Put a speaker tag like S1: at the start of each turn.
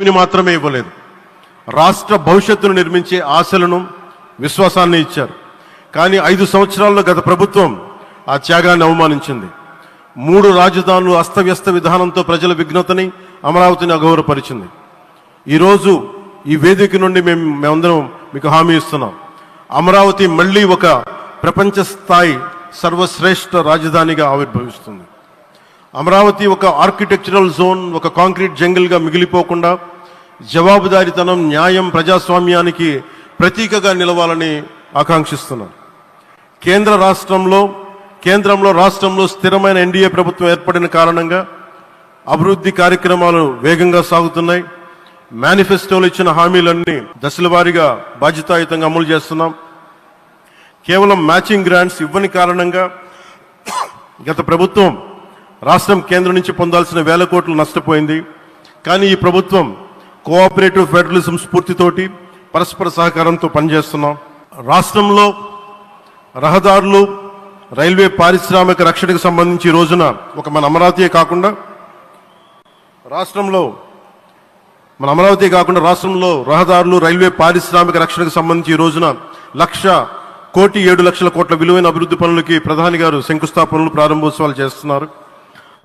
S1: భూమిని మాత్రమే ఇవ్వలేదు. రాష్ట్ర భవిష్యత్తును నిర్మించే ఆశలను విశ్వాసాన్ని ఇచ్చారు. కానీ ఐదు సంవత్సరాల్లో గత ప్రభుత్వం ఆ త్యాగాన్ని అవమానించింది. మూడు రాజధానులు అస్తవ్యస్త విధానంతో ప్రజల విఘ్నతని అమరావతిని అగౌరవపరిచింది ఈరోజు ఈ వేదిక నుండి మేము మేమందరం మీకు హామీ ఇస్తున్నాం. అమరావతి మళ్ళీ ఒక ప్రపంచ స్థాయి సర్వశ్రేష్ఠ రాజధానిగా ఆవిర్భవిస్తుంది. అమరావతి ఒక ఆర్కిటెక్చరల్ జోన్ ఒక కాంక్రీట్ జంగిల్గా మిగిలిపోకుండా జవాబుదారీతనం న్యాయం ప్రజాస్వామ్యానికి ప్రతీకగా నిలవాలని ఆకాంక్షిస్తున్నాను కేంద్ర రాష్ట్రంలో కేంద్రంలో రాష్ట్రంలో స్థిరమైన ఎన్డీఏ ప్రభుత్వం ఏర్పడిన కారణంగా అభివృద్ధి కార్యక్రమాలు వేగంగా సాగుతున్నాయి. మేనిఫెస్టోలు ఇచ్చిన హామీలన్నీ దశలవారీగా బాధ్యతాయుతంగా అమలు చేస్తున్నాం. కేవలం మ్యాచింగ్ గ్రాంట్స్ ఇవ్వని కారణంగా గత ప్రభుత్వం రాష్ట్రం కేంద్రం నుంచి పొందాల్సిన వేల కోట్లు నష్టపోయింది. కానీ ఈ ప్రభుత్వం కోఆపరేటివ్ ఫెడరలిజం స్ఫూర్తితోటి పరస్పర సహకారంతో పనిచేస్తున్నాం. రాష్ట్రంలో రహదారులు రైల్వే పారిశ్రామిక రక్షణకు సంబంధించి రోజున ఒక మన అమరావతియే కాకుండా రాష్ట్రంలో మన అమరావతి కాకుండా రాష్ట్రంలో రహదారులు రైల్వే పారిశ్రామిక రక్షణకు సంబంధించి ఈ రోజున లక్ష కోటి ఏడు లక్షల కోట్ల విలువైన అభివృద్ధి పనులకి ప్రధాని గారు శంకుస్థాపనలు ప్రారంభోత్సవాలు చేస్తున్నారు.